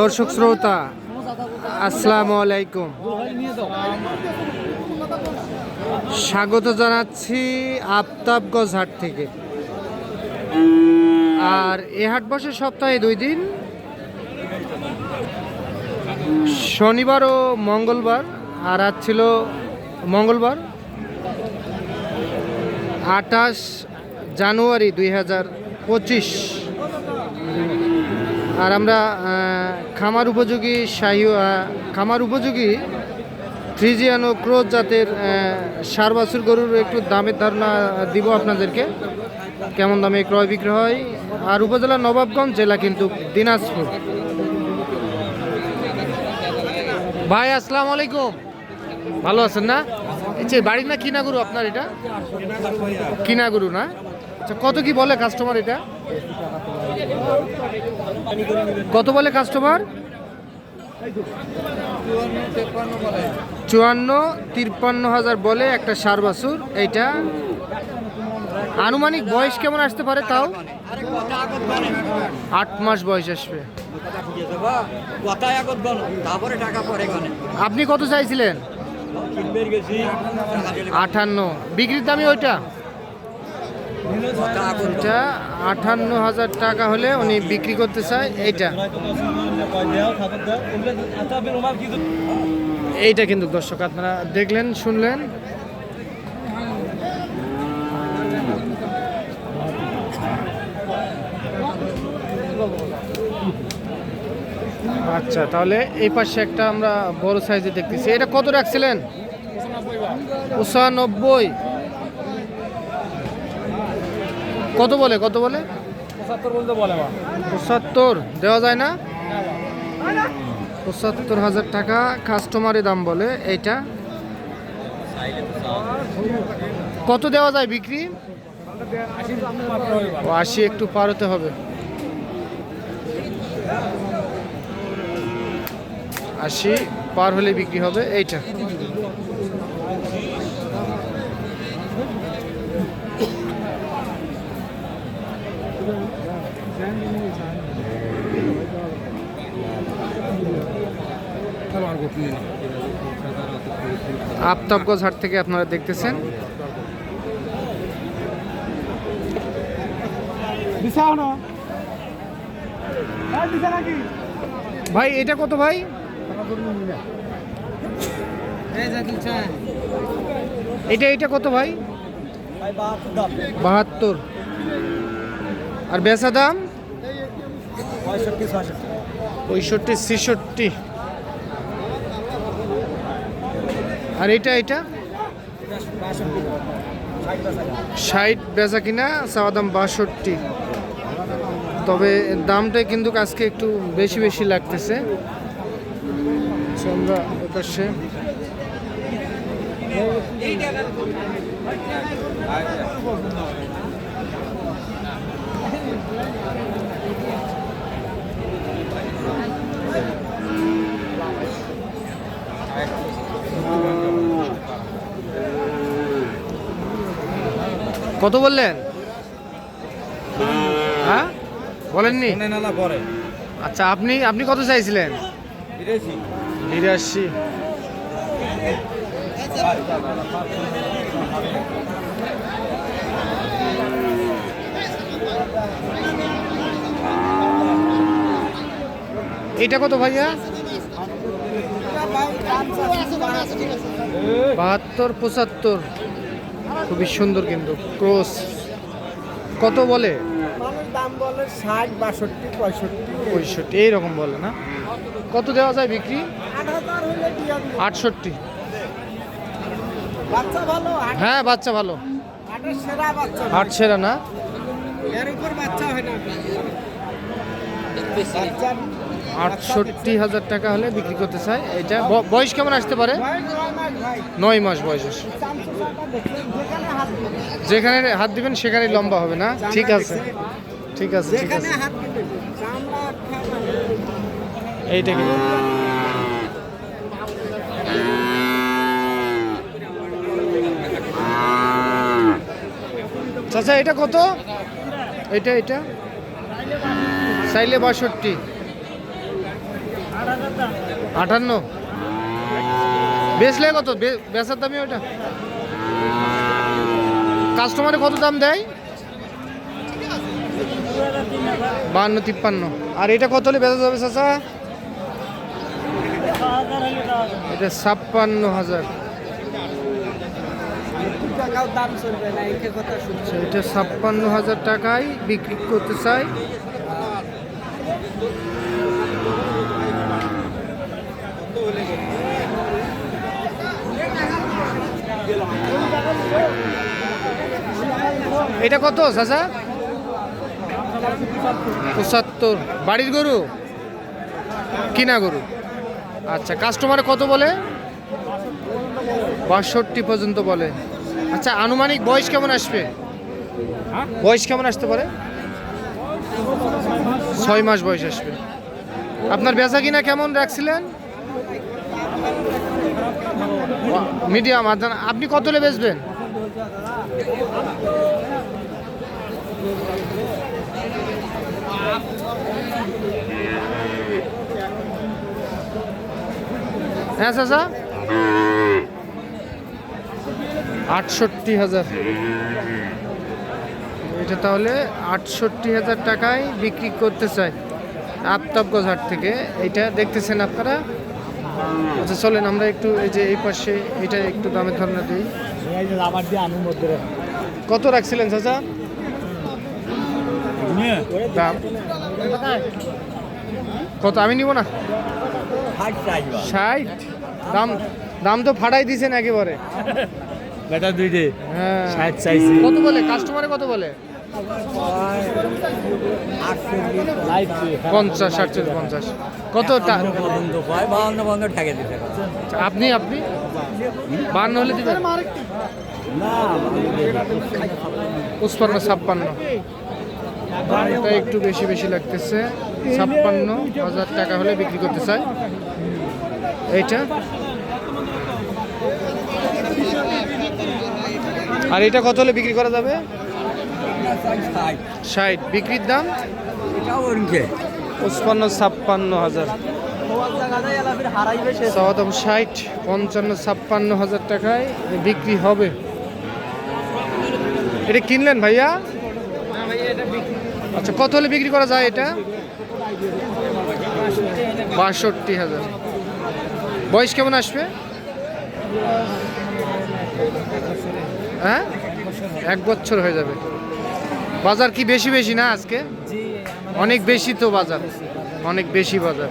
দর্শক শ্রোতা, আসসালামু আলাইকুম। স্বাগত জানাচ্ছি আফতাবগঞ্জ হাট থেকে। আর এ হাট বসে সপ্তাহে দুই দিন। শনিবার ও মঙ্গলবার, আর আজ ছিল মঙ্গলবার, আঠাশ জানুয়ারি দুই হাজার পঁচিশ। আর আমরা খামার উপযোগী শাহী খামার উপযোগী ফ্রিজিয়ান ও ক্রোজ জাতের সার বাছুর গরুর একটু দামের ধারণা দিব আপনাদেরকে। কেমন দামে ক্রয় বিক্রয় হয়? আর উপজেলা নবাবগঞ্জ জেলা কিন্তু দিনাজপুর। ভাই, আসসালামু আলাইকুম। ভালো আছেন না? আচ্ছা বাড়ির না কিনা গরু আপনার এটা? কিনা গরু না? আচ্ছা কত কি বলে কাস্টমার এটা? কত বলে কাস্টমার চুয়ান্ন, তিপ্পান্ন হাজার বলে একটা সার বাছুর, এইটা। আনুমানিক বয়স কেমন আসতে পারে তাও? আট মাস বয়স আসবে। আপনি কত চাইছিলেন? আটান্ন। বিক্রির দামই ওইটা। এটা আটান্ন হাজার টাকা হলে উনি বিক্রি করতে চায় এইটা। এইটা কিন্তু দর্শক আপনারা দেখলেন, শুনলেন। আচ্ছা তাহলে এই পাশে একটা আমরা বড় সাইজে দেখতেছি। এটা কত রাখছিলেন? পঁচানব্বই কত বলে কত বলে? পঁচাত্তর দেওয়া যায় না? পঁচাত্তর হাজার টাকা কাস্টমারের দাম বলে এইটা। কত দেওয়া যায় বিক্রি? ও আশি একটু পার হতে হবে। আশি পার হলে বিক্রি হবে এইটা। আফতাবগঞ্জ হাট থেকে আপনারা দেখতেছেন। ভাই এটা কত ভাই? এটা এটা কত ভাই? বাহাত্তর। আর বেচা দাম? পঁয়ষট্টি ছেষট্টি। আর এটা এটা? ষাট বেচা কিনা, চাওয়া দাম বাষট্টি। তবে দামটা কিন্তু আজকে একটু বেশি বেশি লাগতেছে। আমরা কত বললেন? হ্যাঁ? বলেননি? আচ্ছা আপনি আপনি কত চাইছিলেন? বিরাশি। এটা কত ভাইয়া? বাহাত্তর পঁচাত্তর। খুবই সুন্দর কিন্তু ক্রস কত বলে? দাম বলে ষাট বাষট্টি পঁয়ষট্টি। পঁয়ষট্টি এইরকম বলে না? কত দেওয়া যায় বিক্রি। আটষট্টি। হ্যাঁ বাচ্চা ভালো। আট সেরা না? এর উপর বাচ্চা হয় না। আটষট্টি হাজার টাকা হলে বিক্রি করতে চাই এটা বয়স কেমন আসতে পারে? নয় মাস বয়স যেখানে হাত দিবেন সেখানে লম্বা হবে না? ঠিক আছে। ঠিক আছে ঠিক আছে। এইটা কি? চাচা, এটা কত? এটা এটা? চাইলে বাষট্টি। আটান্ন। বেচলে কত? বেচার দামই ওটা কাস্টমারে কত দাম দেয়? বান্ন তিপ্পান্ন। আর এটা কত হলে বেচা যাবে চাচা? এটা ছাপ্পান্ন হাজার। দাম আচ্ছা, এটা ছাপ্পান্ন হাজার টাকায় বিক্রি করতে চাই এটা কত, চাচা? পঁচাত্তর। বাড়ির গরু? কিনা গরু? আচ্ছা কাস্টমার কত বলে? বাষট্টি পর্যন্ত বলে। আচ্ছা আনুমানিক বয়স কেমন আসবে? বয়স কেমন আসতে পারে? ছয় মাস বয়স আসবে। আপনার বেচা কিনা কেমন রাখছিলেন? মিডিয়াম আপনি কত হলে বেচবেন? হ্যাঁ চাচা? আটষট্টি হাজার। এটা তাহলে আটষট্টি হাজার টাকায় বিক্রি করতে চাই। আফতাবগঞ্জ হাট থেকে। এটা দেখতেছেন আপনারা? আচ্ছা চলেন আমরা একটু এই যে এই পাশে এটা একটু দামের ধারণা দিই। কত রাখছিলেন চাচা? দাম। কত? আমি নিব না? ষাট। দাম দাম তো ফাটাই দিছেন একেবারে। বেটা দুই দে হ্যাঁ কত বলে? কাস্টমারে কত বলে? পঞ্চাশ। আটচল্লিশ, পঞ্চাশ। কত দিতে আপনি আপনি? বান্ন হলে দিবেন? পঁচপান্ন, ছাপ্পান্ন। এটা একটু বেশি বেশি লাগতেছে। ছাপ্পান্ন হাজার টাকা হলে বিক্রি করতে চাই। এইটা? আর এটা কত হলে বিক্রি করা যাবে? ষাট বিক্রির দাম? পঁচপান্ন ছাপ্পান্ন হাজার। ষাট পঞ্চান্ন ছাপ্পান্ন হাজার টাকায় বিক্রি হবে। এটা কিনলেন ভাইয়া? আচ্ছা কত হলে বিক্রি করা যায় এটা? বাষট্টি হাজার। বয়স কেমন আসবে? হ্যাঁ? এক বছর হয়ে যাবে। বাজার কি বেশি বেশি না আজকে? অনেক বেশি তো বাজার। অনেক বেশি বাজার।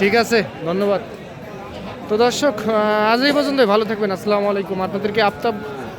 ঠিক আছে ধন্যবাদ। তো দর্শক আজ এই পর্যন্ত ভালো থাকবেন। আসসালামু আলাইকুম। আপনাদেরকে আফতাব